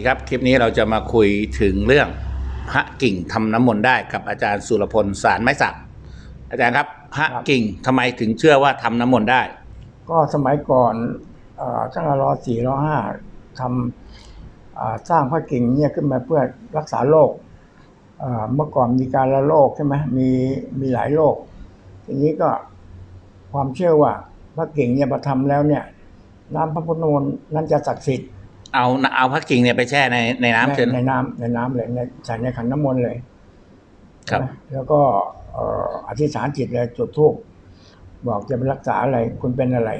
ดีครับ คลิปนี้เราจะมาคุยถึงเรื่องพระกิ่งทำน้ำมนต์ได้กับอาจารย์สุรพลสารไม้สัก อาจารย์ครับพระครับกิ่งทำไมถึงเชื่อว่าทำน้ำมนต์ได้ ก็สมัยก่อนเอ่อตั้งแต่รอสี่รอห้าทำอ่าสร้างพระกิ่งเนี่ยขึ้นมาเพื่อรักษาโรคเอ่อเมื่อก่อนมีการละโรคใช่ไหมมีมีหลายโรคทีนี้ก็ความเชื่อว่าพระกิ่งเนี่ยพอทำแล้วเนี่ยน้ำพระพุทธมนต์นั้นจะศักดิ์สิทธิ์ เอาเอาพระกิ่งเนี่ยไปแช่ในในน้ำเชิญในน้ำในน้ำเลยในใส่ในขันน้ำมนต์เลย ครับนะแล้วก็เอ่ออธิษฐานจิตเลยจุดธูปบอกจะไปรักษาอะไร คุณเป็นอะไร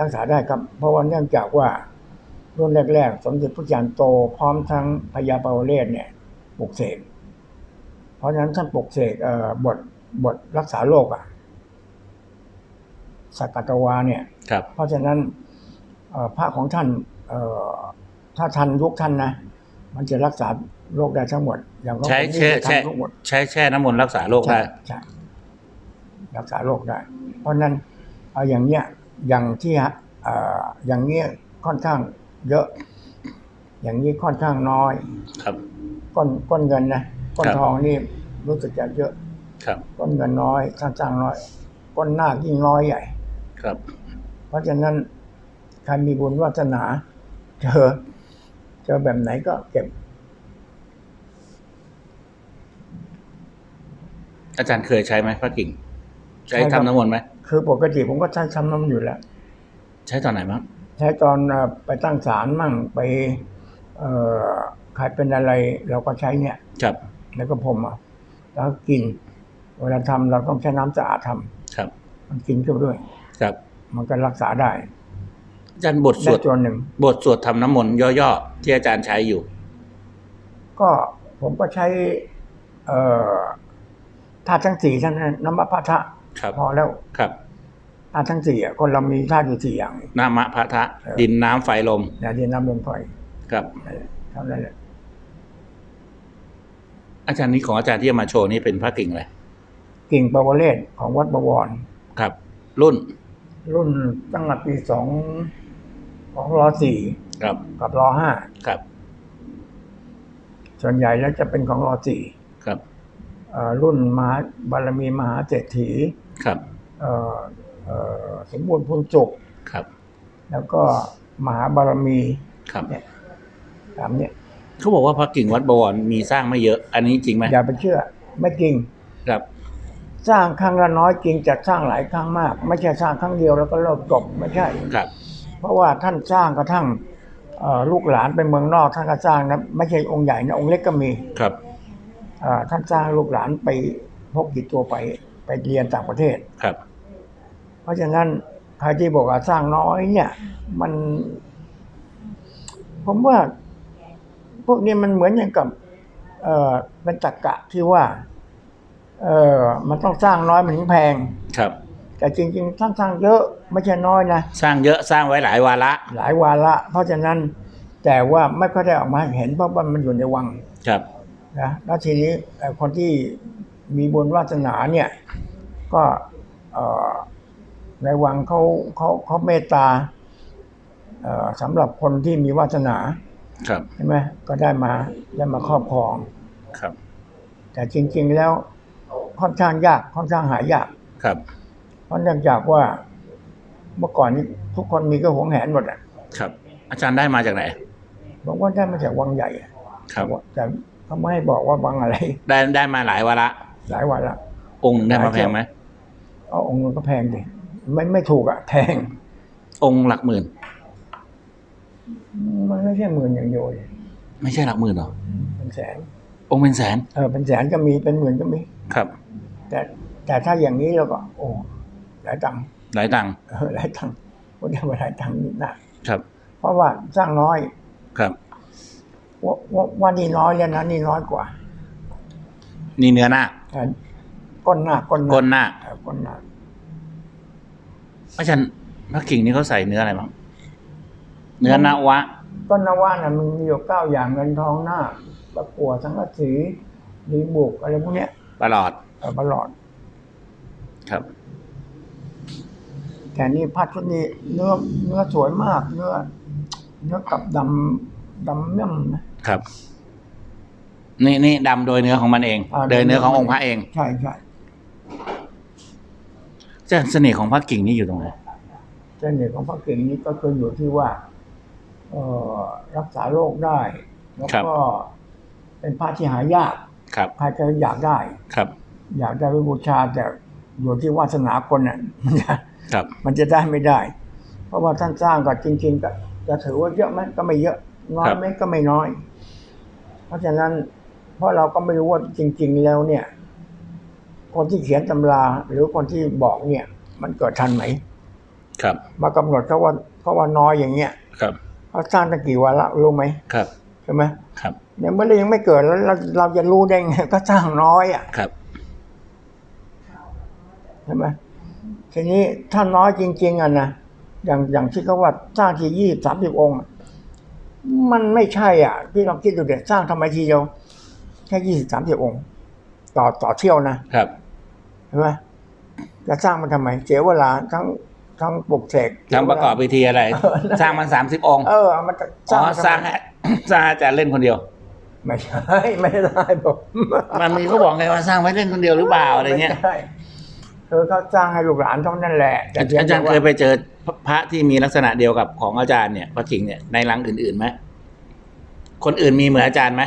รักษาได้ครับ เพราะว่าเนื่องจากว่ารุ่นแรกๆ สมเด็จพระจารย์โตพร้อมทั้งพญาปาวเรศเนี่ยปลุกเสกเพราะฉะนั้นท่านปลุกเสกเอ่อบทบทรักษาโรคอะสักกัตวาเนี่ย ครับ เพราะฉะนั้นเอ่อพระของท่านเอ่อ ถ้าทันยุคท่านนะ มันจะรักษาโรคได้ทั้งหมด อย่างของใช้ผมนี่แช่จะแช่ทำทุกหมดใช้แช่น้ำมนต์รักษาโรคได้ใช่ใช่รักษาโรคได้ เพราะฉะนั้นเอาอย่างเนี้ยอย่างที่ฮะเอ่ออย่างเนี้ยค่อนข้างเยอะ อย่างนี้ค่อนข้างน้อย ครับก้อนก้อนเงินนะก้อนครับทองนี่รู้สึกจะเยอะ ครับก้อนเงินน้อยสร้างสร้างน้อยก้อนหน้าคยิ่งน้อยใหญ่ ครับ เพราะฉะนั้นใครมีบุญวาสนา เจอเจอแบบไหนก็เก็บ อาจารย์เคยใช้ไหมพระกิ่ง ใช้ใช่ครับ ทำน้ำมนต์ไหมคือปกติผมก็ใช้ช้ำน้ำอยู่แล้ว ใช้ตอนไหนบ้างใช้ตอนเอ่อไปตั้งศาลมั่งไป เอ่อใครเป็นอะไรเราก็ใช้เนี่ย ครับแล้วก็ผมอะแล้วก็กิน เวลาทำเราต้องใช้น้ำสะอาดทำครับมันกินเข้าไปด้วย ครับมันก็รักษาได้ อาจารย์บทสได้วดตัวหนึ่ง บทสวดทำน้ำมนต์ย่อๆที่อาจารย์ใช้อยู่ ก็ผมก็ใช้ เอ่อธาตุทั้งสี่ท่านนั้นน้ำมะพะทะครับพอแล้วครับธาตุทั้งสี่อะคนเรามีธาตุอยู่สี่อย่างนามะพะทะเออดินน้ำไฟลมนะที่น้ำลมไฟครับเท่านั้นแหละอาจารย์นี้ของอาจารย์ที่จะมาโชว์นี่เป็นพระกิ่งอะไรกิ่งปวเรศของวัดบวร ครับ รุ่น รุ่นตั้งแต่ปีสอง ของรอสี่ครับกับรอห้าครับ ส่วนใหญ่แล้วจะเป็นของรอสี่ครับเอ่อรุ่นมหาบารมีมหาเศรษฐีครับเอ่อเอ่อสมบูรณ์พูนจุกครับ แล้วก็มหาบารมีครับเนี่ยตามเนี่ยเขาบอกว่าพระกิ่งวัดบวรมีสร้างไม่เยอะ อันนี้จริงไหมอย่าไปเชื่อ ไม่จริงครับ สร้างครั้งละน้อยจริงจะสร้างหลายครั้งมาก ไม่ใช่สร้างครั้งเดียวแล้วก็เลิกจบไม่ใช่ครับ เพราะว่าท่านสร้างกระทั่งเอ่อลูกหลานไปเมืองนอกท่านก็สร้างนะไม่ใช่องค์ใหญ่นะองค์เล็กก็มีครับเอ่อท่านสร้างลูกหลานไปพกติดตัวไปไปเรียนต่างประเทศครับ เพราะฉะนั้นใครที่บอกว่าสร้างน้อยเนี่ย มัน ผมว่า พวกนี้มันเหมือนอย่างกับ เอ่อเป็นตรรกะที่ว่า เออมันต้องสร้างน้อยมันถึงแพงครับ แต่จริงๆท่านสร้างเยอะไม่ใช่น้อยนะ สร้างเยอะสร้างไว้หลายวาระ หลายวาระ เพราะฉะนั้นแต่ว่าไม่ค่อยได้ออกมาให้เห็นเพราะว่ามันอยู่ในวังครับนะแล้วทีนี้เอ่อคนที่มีบุญวาสนาเนี่ย ก็เอ่อในวังเขาเขาเขาเมตตาเอ่อสำหรับคนที่มีวาสนาครับใช่ไหมก็ได้มาได้มาครอบครองครับ แต่จริง ๆแล้วค่อนข้างยากค่อนข้างหายากครับเพ ราะเนื่องจากว่าเมื่อก่อนนี้ทุกคนมีก็หวงแหนหมดอะครับ อาจารย์ได้มาจากไหนบอกว่าได้มาจากวังใหญ่อะครับแต่เขาไม่ให้บอกว่าวังอะไร ได้ได้มาหลายวาระหลายวันละองค์หนึ่งได้มาแพงไหมเอาองค์นึงก็แพงดิไม่ไม่ถูกอะแพงองค์หลักหมื่น มันไม่ใช่หมื่นอย่างเดียวเลยไม่ใช่หลักหมื่นหรอเป็นแสน องค์เป็นแสนเออเป็นแสนก็มีเป็นหมื่นก็มีครับ แต่แต่ถ้าอย่างนี้เราก็ โอ้ หลายตังค์หลายตังค์เออหลายตังค์พูดได้ว่าหลายตังค์นิดนะครับ เพราะว่าสร้างน้อยครับว่าว่าว่านี่น้อยแล้วนะนี่น้อยกว่า นี่เนื้อหน้าเออก้นหน้าก้นหน้าก้นหน้าเออก้นหน้าอาจารย์พระกิ่งนี่เขาใส่เนื้ออะไรบ้างเนื้อนาวะต้นนวาน่ะมันมีอยู่เก้าอย่างเงินทองหน้าตะกั่วสังกะสีดีบุกอะไรพวกเนี้ยประหลอดเออตลอด ครับ แต่นี่พัดชุดนี้เนื้อเนื้อสวยมาก เนื้อ เนื้อกับดดำย่ำนะครับ นี่นี่ดำโดยเนื้อของมันเองอ่าโดยเนื้อขององค์พระเอง ใช่ใช่อาจารย์เสน่ห์ของพระกิ่งนี่อยู่ตรงไหนเสน่ห์ของพระกิ่งนี้ก็คืออยู่ที่ว่าเอ่อรักษาโรคได้ แล้วก็เป็นพระที่หายากครับใครจะอยากได้ ครับ อยากได้ไปบูชาแต่อยู่ที่วาสนาคนน่ะ มันจะครับมันจะได้ไม่ได้ เพราะว่าท่านสร้างก็จริง ๆ ก็จะถือว่าเยอะไหมก็ไม่เยอะ น้อยไหมก็ไม่น้อย เพราะฉะนั้น เพราะเราก็ไม่รู้ว่าจริง ๆ แล้วเนี่ย คนที่เขียนตำราหรือคนที่บอกเนี่ย มันเกิดทันไหมครับ มากำหนดเขาว่าเพราะว่าน้อยอย่างเงี้ยครับเขาสร้างตั้งกี่วันละรู้ไหมครับใช่ไหมครับเนี่ยเมื่อเรายังไม่เกิดแล้วเราเราจะรู้ได้ไงก็สร้างน้อยอะครับใช่ไหม ทีนี้ถ้าน้อยจริง ๆอะนะอย่างอย่างที่เขาว่าสร้างทียี่สามสิบองค์อะมันไม่ใช่อะพี่ลองคิดดูเด็ดสร้างทำไมทีเดียวแค่ยี่สิบสามสิบองค์ ต่อต่อเที่ยวนะครับใช่ไหมจะสร้างมันทำไมเสียเวลาทั้งทั้งปลุกเสกทำประกอบพิธีอะไร สร้างมันสามสิบองค์ เออมันจะสอ๋ร้างอมันทำไมสร้างให้สร้างให้อาจารย์เล่นคนเดียว ไม่ใช่ไม่ได้ผมมันมีเขาบอกไงว่าสร้างไว้เล่นคนเดียวหรือเปล่าอะไรเงี้ยม่ใช่ คือเขาสร้างให้ลูกหลานเท่านั้นแหละแต่พีงอาจารย์แต่ว่เคยไปเจอพระที่มีลักษณะเดียวกับของอาจารย์เนี่ยพระกิ่งเนี่ยในรังอื่นๆไหมคนอื่นมีเหมือนอาจารย์ไหม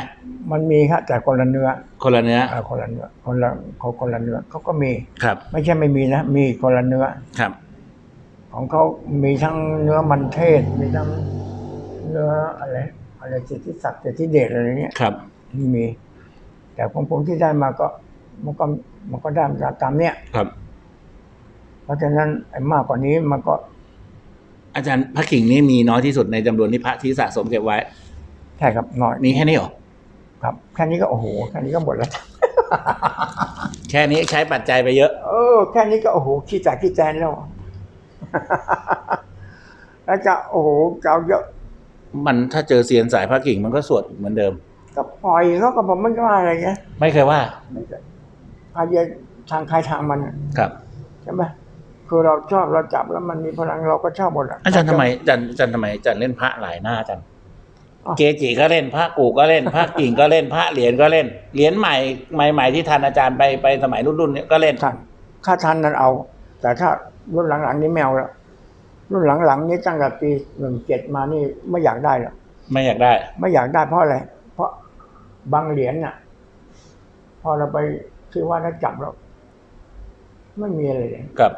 มันมีครับแต่คนละเนื้อ คนละเนื้อเออคนละเนื้อคนละเขาคนละเนื้อเขาก็มีครับ ไม่ใช่ไม่มีนะ มีคนละเนื้อครับ ของเขามีทั้งเนื้อมันเทศ มีทั้งเนื้ออะไรอะไรสิทธิศักดิ์สิทธิเดชอะไรเงี้ยครับมี แต่ของผมที่ได้มาก็มันก็มันก็ได้มาตามเนี้ยครับ เพราะฉะนั้นไอ้มากกว่านี้มันก็ อาจารย์พระกิ่งนี่มีน้อยที่สุดในจำนวนที่พระที่สะสมเก็บไว้ใช่ครับน้อยมีแค่นี้เหรอครับแค่นี้ก็โอ้โหแค่นี้ก็หมดแล้ว แค่นี้ใช้ปัจจัยไปเยอะ เออแค่นี้ก็โอ้โหขี้จากขี้แจนแล้วแล้วจะโอ้โหจะเอาเยอะ มันถ้าเจอเซียนสายพระกิ่งมันก็สวดเหมือนเดิมก็ปล่อยเขาก็ผมไม่ว่าอะไรเงี้ยไม่เคยว่าไม่ใช่อาเยทางใครทางมันอะครับใช่ไหม คือเราชอบเราจับแล้วมันมีพลังเราก็ชอบหมดะอาจารย์ทำไมอาจารย์อาจารย์ทำไมอาจารย์เล่นพระหลายหน้าอาจารย์อ้าวเกจิก็เล่นพระกูก็เล่นพระกิ่งก็เล่นพระเหรียญก็เล่นเหรียญใหม่ใหม่ ๆ ที่ทันอาจารย์ไปไปสมัยรุ่นๆเนี่ยก็เล่นทันถ้าทันนั้นเอา แต่ถ้ารุ่นหลังๆนี้แมวแล้วรุ่นหลังๆนี้ตั้งแต่ปีหนึ่งเจ็ดมานี่ไม่อยากได้หรอกไม่อยากได้ ไม่อยากได้เพราะอะไรเพราะบางเหรียญน่ะ พอเราไปที่ว่าถ้าจับเราไม่มีอะไรเลยกับ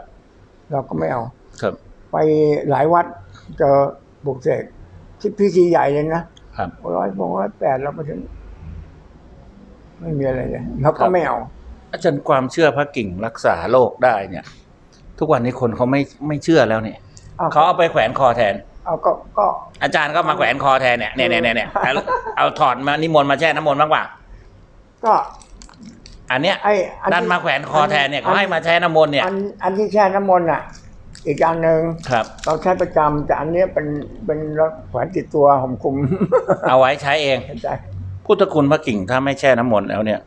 เราก็ไม่เอาครับ ไปหลายวัดเจอบุกเสกที่พิธีใหญ่เลยนะครับร้อยปงร้อยแปดเราไปถึง ไม่มีอะไรเลยเราคก็รับไม่เอา อาจารย์ความเชื่อพระกิ่งรักษาโรคได้เนี่ย ทุกวันนี้คนเขาไม่ไม่เชื่อแล้วเนี่ยเอาเขาเอาไปแขวนคอแทนเอาก็ก็ อาจารย์ก็มาแขวนคอแทนเนี่ยเนี่ยเนี่ยเนี่ยเนี่ยเอาเอาถอดมานิมนต์มาแช่น้ำมนต์บ้างป่ะก็ อันเนี้ยไอ้อัดันมาแขวนคอแทนเนี่ยเขาให้มาแช่น้ำมนต์เนี่ย อันอันที่แช่น้ำมนต์อะ อีกอันหนึ่งครับ เราใช้ประจำแต่อันเนี้ยเป็นเป็นรถแขวนติดตัวผมคุมเอาไว้ใช้เองเข้าใจพุทธคุณพระกิ่งถ้าไม่แช่น้ำมนต์แล้วเนี่ย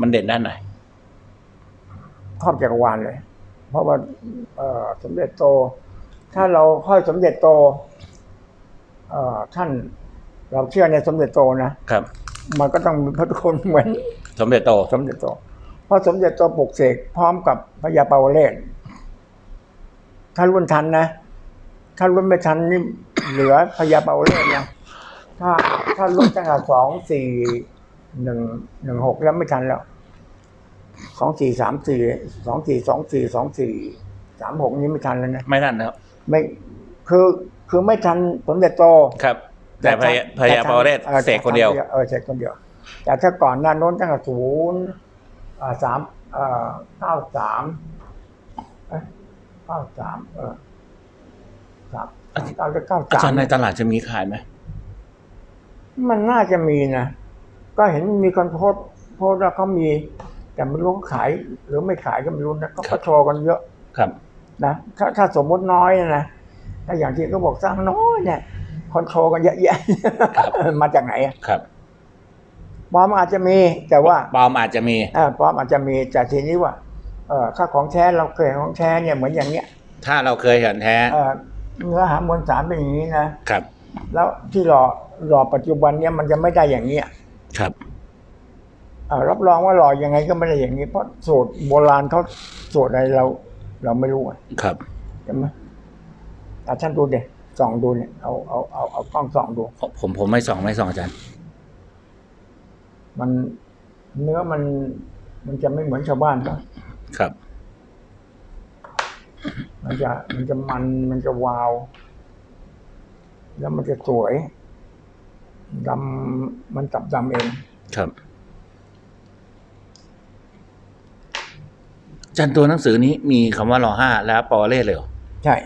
มันเด่นด้านไหน ครอบจักรวาลเลย เพราะว่าเอ่อสมเด็จโต ถ้าเราค่อยสมเด็จโต เอ่อท่านเราเชื่อในสมเด็จโตนะครับ มันก็ต้องมีพระคุณเหมือน สมเด็จโต สมเด็จโตเพราะสมเด็จโตปลุกเสกพร้อมกับพระยาปาวเลศถ้ารุ่นทันนะ ถ้ารุ่นไม่ทันนี่เหลือพญาปาวเลศนะถ้าถ้ารุ่นตั้งแต่สองสี่หนึ่งหนึ่งหกแล้วไม่ทันแล้วสองสี่สามสี่สองสี่สองสี่สองสี่สามหกนี้ไม่ทันแล้วนะไม่ทันแล้วไม่คือคือไม่ทันสมเด็จโตครับ แต่พญาพญาปาวเรศออเสกคนเดียวเออเสกคนเดียว แต่ถ้าก่อนหน้าโน้นตั้งแต่ศูนย์อ่าสามเอ่อเก้าสามเอ้ยเก้าสามเออสามเก้าจะเก้าอาสาจามรย์ในตลาดจะมีขายไหมมันน่าจะมีนะ ก็เห็นมีคนโพสต์โพสต์ว่าเขามี แต่ไม่รู้เขาขาย หรือไม่ขายก็ไม่รู้นะเขาก็โชว์กันเยอะครับ นะถ้าถ้าสมมติน้อยนะถ้าอย่างที่เขาบอกสร้างน้อยเนี่ยคนโชว์กันเยอะแยะครับมาจากไหนอะครับ ปลอมอาจจะมีแต่ว่าปลอมอาจจะมีเออปลอมอาจจะมีแต่ทีนี้ว่าเออถ้าของแท้เราเคยเห็นของแท้เนี่ยเหมือนอย่างเนี้ย ถ้าเราเคยเห็นแท้เออเนื้อหามวลสารเป็นอย่างนี้นะครับ แล้วที่หล่อหล่อปัจจุบันเนี้ยมันจะไม่ได้อย่างเนี้ยครับอ่ารับรองว่าหล่อยังไงก็ไม่ได้อย่างนี้ เพราะสูตรโบราณเขาสูตรอะไรเรา เราไม่รู้อะครับใช่ไหมอาท่านดูเด็ส่องดูเนี่ยเอาเอาเอาเอากล้องส่องดู ผมผมไม่ส่องไม่ส่องอาจารย์ มันเนื้อมัน มันจะไม่เหมือนชาวบ้านเขาครับ มันจะมันจะมันมันจะวาว แล้วมันจะสวยดำมันจับดำเอง ครับอาจารย์ตัวหนังสือนี้มีคำว่ารอห้าแล้วปอเล่เลยเหรอใช่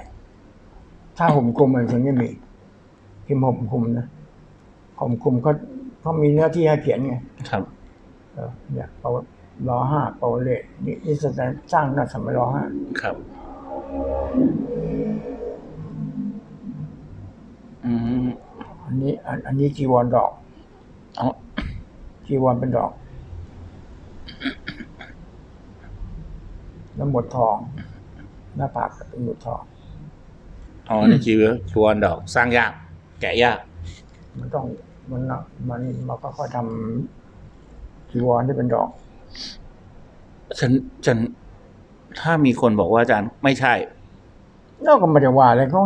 ถ้าห่มคลุมมันถึงจะมีพิมพ์ห่มคลุมนะห่มคลุมเขา เขามีเนื้อที่ให้เขียนไงครับเออเนี่ยเปารอห้าเปาเลขนี่นี่แสดงสร้างน่าสมัยรอห้าครับ อืมอันนี้อันอันนี้จีวรดอกเอาจีวรเป็นดอก แล้วหมดทอง หน้าผากก็เป็นหมดทองอ๋อนี่ชีวชวนดอก สร้างยาก แกะยาก มันต้อง มันน่ะมันมันก็ค่อยทำจีวรที่เป็นดอก ฉันฉันถ้ามีคนบอกว่าอาจารย์ไม่ใช่แล้วก็ไม่ได้ว่าอะไรเขา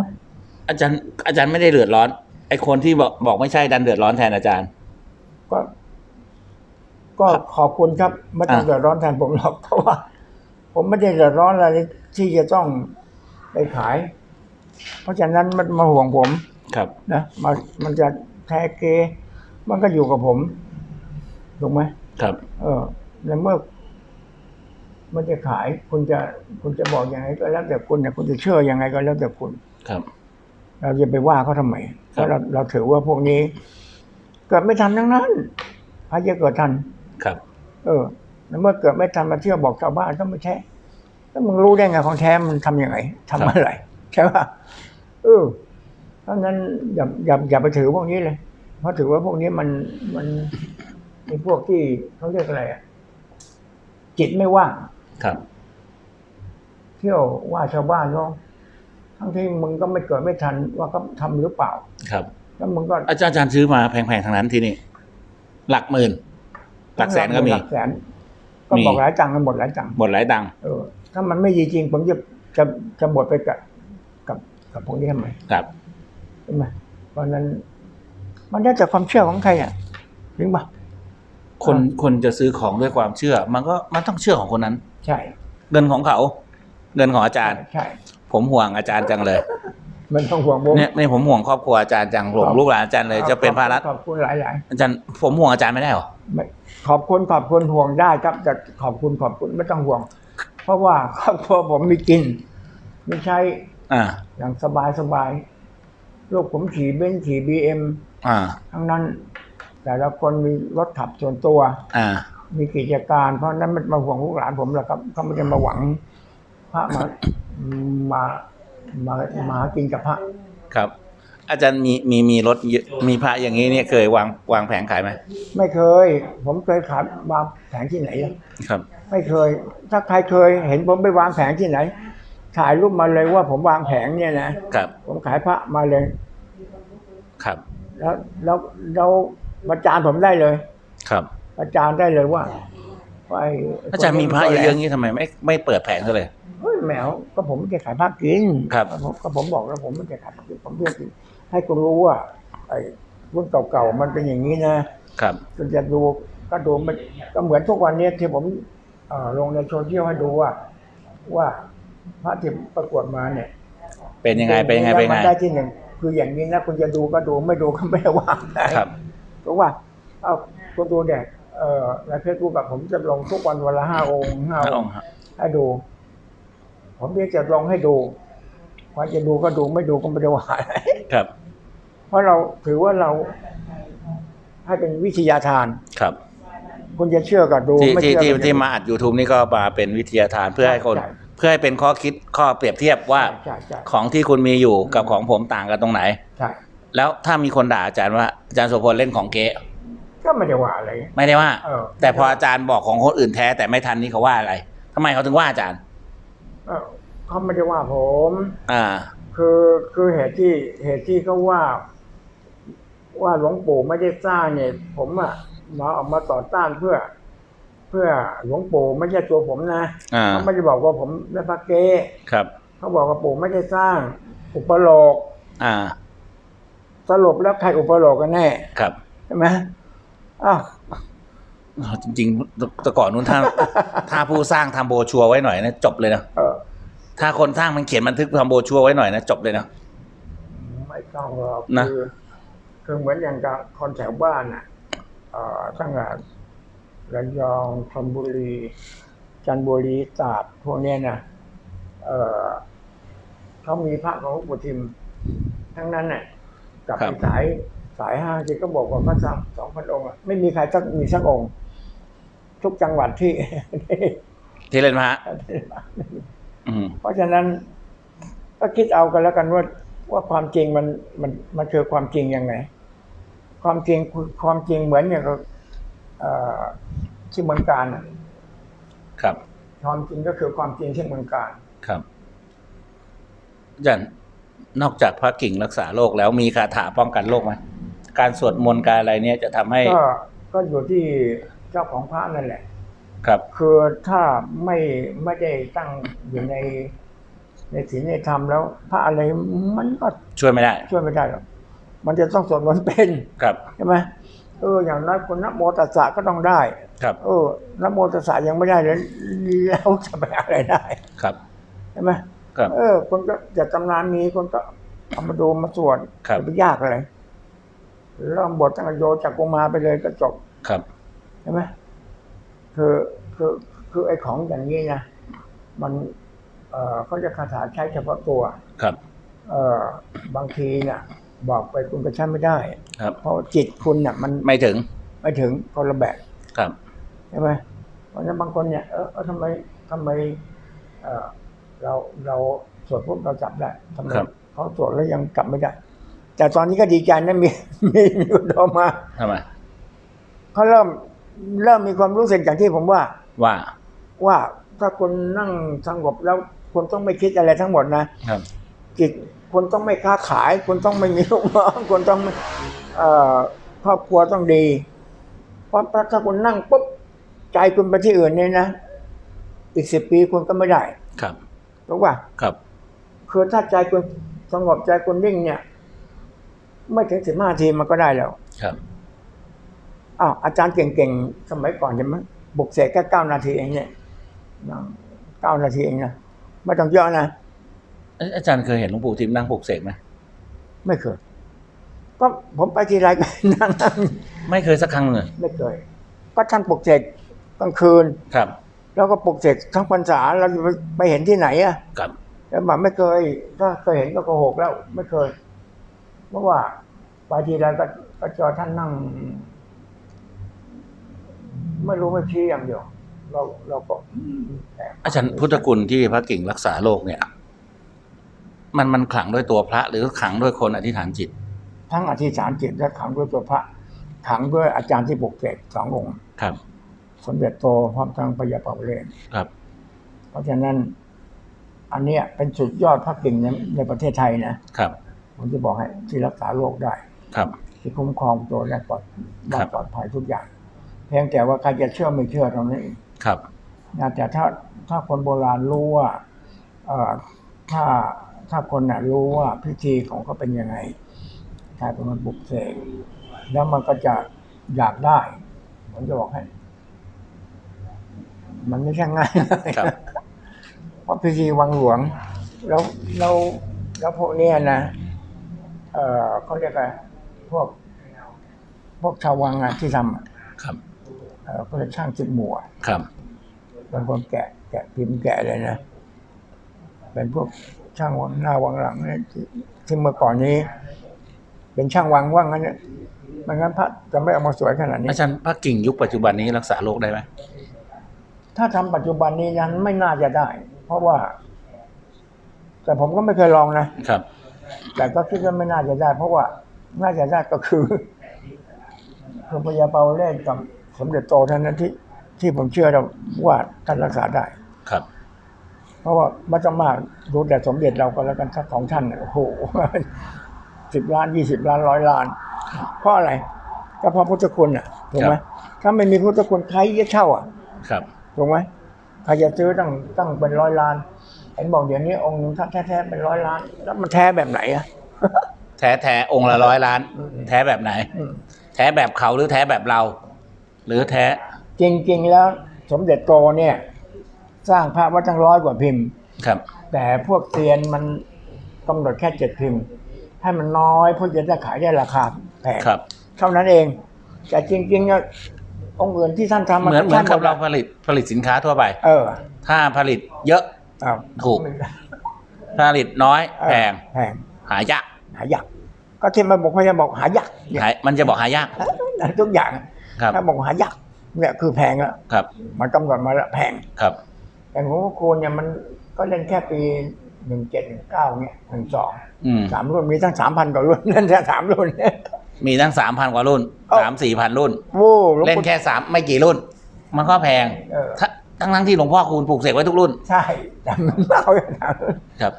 อาจารย์ อาจารย์ไม่ได้เดือดร้อน ไอคนที่บอกบอกไม่ใช่ดันเดือดร้อนแทนอาจารย์ ก็ ก็ขอบคุณครับไม่ต้องอะเดือดร้อนแทนผมหรอกเพราะว่า ผมไม่ได้เดือดร้อนอะไรที่จะต้องไปขาย เพราะฉะนั้นมันมาห่วงผม ครับ นะมามันจะ แท้เกมันก็อยู่กับผมถูกไหมครับ เออในเมื่อ มันจะขายคุณจะคุณจะบอกยังไงก็แล้วแต่คุณเนี่ยคุณจะเชื่อยังไงก็แล้วแต่คุณครับ เราจะไปว่าเขาทำไมเพครับราะเราเราถือว่าพวกนี้ เกิดไม่ทันทั้งนั้นพระจะเกิดทันครับ เออแล้วเมื่อเกิดไม่ทันมาเที่ยวบอกชาวบ้านก็ไม่แท้แล้วมึงรู้ได้ไงของแท้มันทำยังไงทำอะไรใช่ป่ะเออ เพราะงั้นอย่าอย่าอย่าไปถือพวกนี้เลย เพราะถือว่าพวกนี้มันมันเป็นพวกที่เขาเรียกอะไรอะจิตไม่ว่างครับเที่ยวว่าชาวบ้านเขาทั้งที่มึงก็ไม่เกิดไม่ทันว่าเขาทำหรือเปล่า ครับ แล้วมึงก็อาจารย์อาจารย์ซื้อมาแพงๆทางนั้นที่นี่หลักหมื่น หลักแสนก็มีหลักแสนก็มีบอกหลายตังค์กันหมดหลายตังค์หมดหลายตังค์เออ ถ้ามันไม่ดีจริงผมจะจะจะบดไปกับกับกับพวกนี้ทำไมครับ ใช่ไหมเพราะฉะนั้นมันได้จากความเชื่อของใครอะจริงปะคนคนจะซื้อของด้วยความเชื่อ มันก็มันต้องเชื่อของคนนั้น ใช่ เงินของเขา เงินของอาจารย์ ใช่ ผมห่วงอาจารย์จังเลย มันต้องห่วงผมเนี่ยเนี่ยผมห่วงครอบครัวอาจารย์จังห่วงลูกหลานอาจารย์เลยจะเป็นภาระขอบคุณหลายหลายอาจารย์ผมห่วงอาจารย์ไม่ได้หรอๆไม่ขอบคุณขอบคุณห่วงได้ครับแต่ขอบคุณขอบคุณไม่ต้องห่วง เพราะว่าครอบครัวผมมีกิน ไม่ใช้อ่า อย่างสบายสบาย ลูกผมขี่เบนซ์ขี่บีเอ็มอ่า ทั้งนั้น แต่ละคนมีรถขับส่วนตัว อ่า มีกิจการ เพราะฉะนั้นมันมาห่วงลูกหลานผมแหละครับเขาไม่ได้มาหวังพระมามามามาหากินกับพระ ครับ อาจารย์มีมีมีรถเยอะมีพระอย่างนี้เนี่ยเคยวางวางแผงขายไหมไม่เคย ผมเคยขายวางแผงที่ไหนอะครับ ไม่เคย ถ้าใครเคยเห็นผมไปวางแผงที่ไหน ถ่ายรูปมาเลยว่าผมวางแผงเนี่ยนะครับ ผมขายพระมาเลย ครับ แล้วแล้วแล้วประจานผมได้เลย ครับ ประจานได้เลยว่าว่าไอ้อาจารย์มีพระเยอะๆอย่างนี้ทำไมไม่ไม่เปิดแผงซะเลย เฮ้ยแมวก็ผมไม่ได้ขายพระกินครับก็ผมก็ผมบอกแล้วผมไม่ได้ขายพระกินผมเพื่อกินให้คุณรู้ว่าไอ้รุ่นเก่าๆมันเป็นอย่างนี้นะครับ คุณจะดูก็ดูมันก็เหมือนทุกวันนี้ที่ผมเอ่อลงในโซเชียลให้ดูว่าว่า พระที่ประกวดมาเนี่ย เป็นยังไงเป็นยังไงเป็นยังมัไงได้ที่หนึ่งคืออย่างนี้นะคุณจะดูก็ดูไม่ดูก็ไม่ได้ว่าครับเพราะว่า เอาคุณดูเนี่ยเอ่อในเฟซบุ๊กกับผมจะลงทุกวันวันละห้าองค์ห้าพระอองงค์ค์ครับให้ดู ผมเพียงจะลงให้ดูว่าจะดูก็ดูไม่ดูก็ไม่ได้ว่าอะไรครับ เพราะเราถือว่าเราให้เป็นวิทยาทานครับ คุณจะเชื่อก็ดูที่ไม่ที่เชื่อที่ก็ที่มาอัด YouTube นี่ก็มาเป็นวิทยาทานเพื่อให้คนใช่ เพื่อให้เป็นข้อคิดข้อเปรียบเทียบว่าใช่ใช่ของที่คุณมีอยู่กับของผมต่างกันตรงไหน ใช่แล้วถ้ามีคนด่าอาจารย์ว่าอาจารย์โสพลเล่นของเก๊ก็ไม่ได้ว่าอะไร ไม่ได้ว่า เออแต่พออาจารย์บอกของคนอื่นแท้แต่ไม่ทันนี่เขาว่าอะไรทำไมเขาถึงว่าอาจารย์ เออเขาไม่ได้ว่าผม อ่า คือคือเหตุที่เหตุที่เขาว่า ว่าหลวงปู่ไม่ได้สร้างเนี่ย ผมอะมาออกมาต่อต้านเพื่อเพื่อหลวงปู่ไม่ใช่ตัวผมนะอ่าเขาไม่ได้บอกว่าผมได้พระเกครับเขาบอกว่าปู่ไม่ได้สร้าง อุปโลกอ่าสรุปแล้วใครอุปโลกกันแน่ครับใช่ไหมอ้าวจริงๆแต่ก่อนนู้นถ้าถ้าผู้สร้างทำโบรชัวร์ไว้หน่อยนะจบเลยนะเออถ้าคนสร้างมันเขียนบันทึกทำโบรชัวร์ไว้หน่อยนะจบเลยนะไม่ต้องหรอกนะคือคือเหมือนอย่างกับคนแถวบ้านอะเอ่อตั้งแต่ ระยองชลบุรี จันทบุรีตราดพวกเนี้ยนะเอ่อเขามีพระของหลวงปู่ทิม ทั้งนั้นน่ะกลับครัไปบสายสายห้าที่ก็บอกว่าพระสามสองพันองค์อะไม่มีใครสักมีสักองค์ ทุกจังหวัดที่ ที่เล่นพระอืม เพราะฉะนั้นก็คิดเอากันแล้วกันว่าว่าความจริงมันมันมันคือความจริงยังไง ความจริงคือความจริงเหมือนอย่างกับเอ่อ ที่เมืองการน่ะครับความจริงก็คือความจริงที่เมืองการครับอาจารย์นอกจากพระกิ่งรักษาโรคแล้วมีคาถาป้องกันโรคไหมการสวดมนต์การอะไรเนี่ยจะทำให้ก็ก็อยู่ที่เจ้าของพระนั่นแหละ ครับ คือถ้าไม่ไม่ได้ตั้งอยู่ในในศีลในธรรมแล้ว พระอะไรมันก็ช่วยไม่ได้ ช่วยไม่ได้หรอกมันจะต้องสวดมนต์เป็นครับใช่ไหมเอออย่างน้อยคนนะโมตัสสะก็ต้องได้ครับเออนะโมตัสสะยังไม่ได้เลยแล้วจะไปอะไรได้ครับใช่ไหมครับ เออ คนก็จากตำนานนี้คนก็เอามาดูมาสวดครับจะไปยากอะไรเริ่มบทตั้งแต่โยจากกุมารไปเลยก็จบครับใช่ไหมคือคือคือไอ้ของอย่างนี้นะมัน เออเขาจะคาถาใช้เฉพาะตัวครับ เออบางทีเนี่ย บอกไปคุณก็ใช้ไม่ได้ ครับ เพราะจิตคุณเนี่ยมันไม่ถึงไม่ถึงคนละแบบครับใช่ไหมเพราะฉะนั้นบางคนเนี่ยเออเออทำไมทำไมเออเราเราสวดปุ๊บเราจับได้ทำไมครับ เขาสวดแล้วยังจับไม่ได้ แต่ตอนนี้ก็ดีใจนะมีมีมีคนโทรมาทำไมเขาเริ่มเริ่มมีความรู้สึกอย่างที่ผมว่า ว่า ว่าถ้าคุณนั่งสงบแล้วคุณต้องไม่คิดอะไรทั้งหมดนะครับ จิตคุณต้องไม่ค้าขายคุณต้องไม่มีลูกน้องคุณต้องไม่เอ่อครอบครัวต้องดี เพราะถ้าคุณนั่งปุ๊บใจคุณไปที่อื่นเนี่ยนะอีกสิบปีคุณก็ไม่ได้ ครับถูกป่ะครับคือถ้าใจคุณสงบใจคุณนิ่งเนี่ย ไม่ถึงสิบห้าทีมันก็ได้แล้ว ครับอ้าวอาจารย์เก่งๆสมัยก่อนใช่ไหมบุกเสกแค่เก้านาทีเองเนี่ยเก้านาทีเองนะไม่ต้องเยอะนะเอ๊ะอาจารย์เคยเห็นหลวงปู่ทิมนั่งปลุกเสกไหมไม่เคย ก็ผมไปทีไรก็นั่งนั่งไม่เคยสักครั้งเลยไม่เคย ก็ท่านปลุกเสกกลางคืนครับ แล้วก็ปลุกเสกทั้งพรรษาเราจะไปไปเห็นที่ไหนอะครับแล้วบอกไม่เคย ถ้าเคยเห็นก็โกหกแล้ว ไม่เคย เพราะว่าไปทีไรก็ก็เจอท่านนั่ง ไม่รู้ไม่ชี้อย่างเดียวเราเราก็แปลกอาจารย์พุทธคุณที่พระกิ่งรักษาโรคเนี่ย มันมันขลังด้วยตัวพระ หรือขลังด้วยคนอธิษฐานจิต ทั้งอธิษฐานจิตและขังด้วยตัวพระขังด้วยอาจารย์ที่ปลุกเสกสององค์ครับ สมเด็จโตพร้อมทั้งพยาปาเลนครับ เพราะฉะนั้น อันเนี้ยเป็นสุดยอดพระกิ่งในในประเทศไทยนะครับผมจะบอกให้ที่รักษาโรคได้ ครับ ที่คุ้มครองตัวและปลอดครับปลอดภัยทุกอย่าง เพียงแต่ว่าใครจะเชื่อไม่เชื่อตรงนี้นเองครับนะแต่ถ้าถ้าคนโบราณรู้ว่าเอ่อถ้า ถ้าคนน่ะรู้ว่าพิธีของเขาเป็นยังไงกลายเป็นมันบุกเสกแล้วมันก็จะอยากได้ ผมจะบอกให้ มันไม่ใช่ง่ายครับเพราะพิธีวังหลวง แล้วแล้วแล้วพวกเนี้ยนะเอ่อเขาเรียกอะไรพวก พวกชาววังอะที่ทำอะครับเอ่อเขาเรียกช่างจิตหมู่อะครับเป็นคนแกะแกะพิมพ์แกะเลยนะเป็นพวก ช่างวังหน้าวังหลังเนี่ยที่ที่เมื่อก่อนนี้ เป็นช่างวังว่างั้นเนี่ยไมันงั้นพระจะไม่เอามาสวยขนาดนี้อาจารย์พระกิ่งยุคปัจจุบันนี้รักษาโรคได้ไหมถ้าทำปัจจุบันนี้นั้นไม่น่าจะได้ เพราะว่า แต่ผมก็ไม่เคยลองนะครับ แต่ก็คิดว่าไม่น่าจะได้ เพราะว่าน่าจะได้ก็คือคือพญาเปาเล่นกับสมเด็จโตเท่านั้นที่ที่ผมเชื่อว่าท่านรักษาได้ครับ เพราะว่าไม่ต้องมากดูแต่สมเด็จเราก็แล้วกันถ้าของท่านเนี่ยโอ้โหสิบล้านยี่สิบล้านร้อยล้าน เพราะอะไรก็เพราะพุทธคุณอะถูกไหมครับถ้าไม่มีพุทธคุณใครจะเช่าอะ ครับถูกไหมใครจะซื้อตั้งตั้งเป็นร้อยล้านเห็นบอกเดี๋ยวนี้องค์นึงถ้าแท้ๆเป็นร้อยล้าน แล้วมันแท้แบบไหนอะแท้แท้องค์ละร้อยล้านอืมแท้แบบไหนอืมแท้แบบเขาหรือแท้แบบเรา หรือแท้ จริง ๆ แล้วสมเด็จโตเนี่ย สร้างพระไว่าตั้งร้อยกว่าพิมพ์ ครับ แต่พวกเซียนมันกำหนดแค่เจ็ดพิมพ์ ให้มันน้อยเพื่อจะได้ขายได้ราคาแพงครับ เท่านั้นเอง แต่จริงๆเนี่ยองค์อื่นที่ท่านทำเหมือนเหมือนกับท่เราหมดผลิตผลิตสินค้าทั่วไป เออ ถ้าผลิตเยอะอ้าวถูกผลิตน้อยเออแพงแพงหายากหายากก็ที่มันบอกพยายามบอกหายากเนี่ยหายมันจะบอกหายากทุกอย่างครับถ้าบอกหายากเนี่ยคือแพงแล้วครับมันกำหนดมาแล้วแพงครับ แต่หลวงพ่อคูณเนี่ยมันก็เล่นแค่ปีหนึ่งเจ็ดหนึ่งเก้าเนี่ยหนึ่งสองอืม สามรุ่นมีทั้งสามพันกว่ารุ่นนั่นแค่สามรุ่นมีตั้งสามพันกว่ารุ่นเอ้า สามสี่พันรุ่น โว้หลวงเล่นปู่แค่สามไม่กี่รุ่น มันก็แพงเออถ้าทั้งทั้งที่หลวงพ่อคูณปลูกเสกไว้ทุกรุ่น ใช่แต่มันเอาอย่างนั้นครับ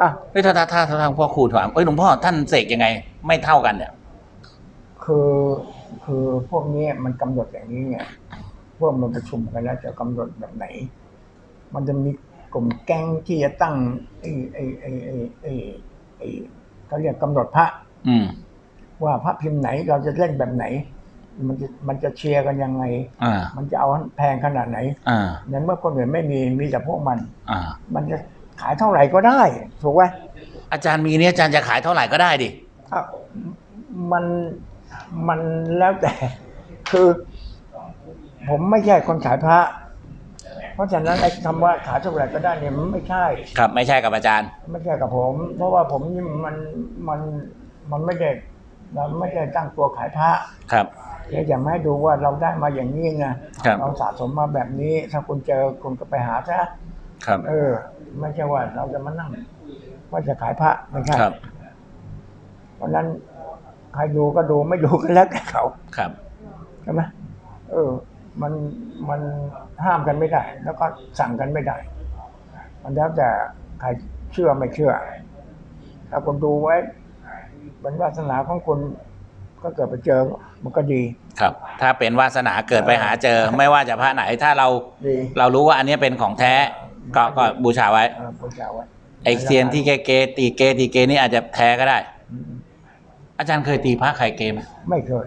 อะ เฮ้ยถ้าถ้าถ้าถ้าทางพ่อคูณถามเอ้ยหลวงพ่อท่านเสกยังไง ไม่เท่ากันเนี่ย คือคือพวกนี้มันกำหนดอย่างนี้ไงพวกมันประชุมกันแล้วจะกำหนดแบบไหน มันจะมีกลุ่มแก๊งที่จะตั้งไอ้ไอ้ไอ้ไอ้ไอ้ไอ้เขาเรียกกำหนดพระ อืม ว่าพระพิมพ์ไหนเราจะเล่นแบบไหน มันจะมันจะเชียร์กันยังไง อ่า มันจะเอาแพงขนาดไหนอ่า ในเมื่อคนอื่นไม่มีมีแต่พวกมัน อ่า มันจะขายเท่าไหร่ก็ได้ ถูกไหมอาจารย์มีเนี่ยอาจารย์จะขายเท่าไหร่ก็ได้ดิ อะมันมันแล้วแต่ คือ ผมไม่ใช่คนขายพระ เพราะฉะนั้นไอ้คำว่าขายเท่าไหร่ก็ได้เนี่ยมันไม่ใช่ ครับไม่ใช่กับอาจารย์ ไม่ใช่กับผม เพราะว่าผมนี่มันมันมันไม่ได้เราไม่ได้ตั้งตัวขายพระครับแค่อยากมาให้ดูว่าเราได้มาอย่างนี้นะครับ เราสะสมมาแบบนี้ ถ้าคุณเจอคุณก็ไปหาซะครับ เออ ไม่ใช่ว่าเราจะมานั่งว่าจะขายพระไม่ใช่ครับ เพราะฉะนั้นใครดูก็ดูไม่ดูก็แล้วแต่เขาครับ ใช่ไหมเออ มันมันห้ามกันไม่ได้ แล้วก็สั่งกันไม่ได้ มันแล้วแต่ใครเชื่อไม่เชื่อ ถ้าคุณดูไว้เป็นวาสนาของคุณก็เกิดไปเจอ มันก็ดี ครับ ถ้าเป็นวาสนาเกิดไปหาเจอ ไม่ว่าจะพระไหน ถ้าเราดีเรารู้ว่าอันเนี้ยเป็นของแท้ ก็ก็บูชาไว้เออบูชาไว้ไอเซียนที่เกเกตีเกตีเกนี่อาจจะแท้ก็ได้อืมอาจารย์เคยตีพระไข่เกม ไม่เคย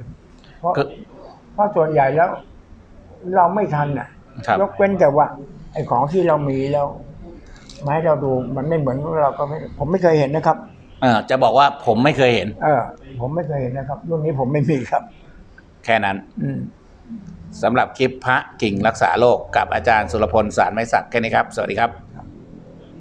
เพราะก็เพราะส่วนใหญ่แล้ว เราไม่ทันน่ะครับยกเว้นแต่ว่า ไอ้ของที่เรามีแล้วมาให้เราดูมันไม่เหมือนเราก็ไม่ผมไม่เคยเห็นนะครับ เออจะบอกว่าผมไม่เคยเห็น เออ ผมไม่เคยเห็นนะครับรุ่นนี้ผมไม่มีครับ แค่นั้น อืมสำหรับคลิปพระกิ่งรักษาโรคกับอาจารย์สุรพลสารไม้สักแค่นี้ครับ สวัสดีครับครับ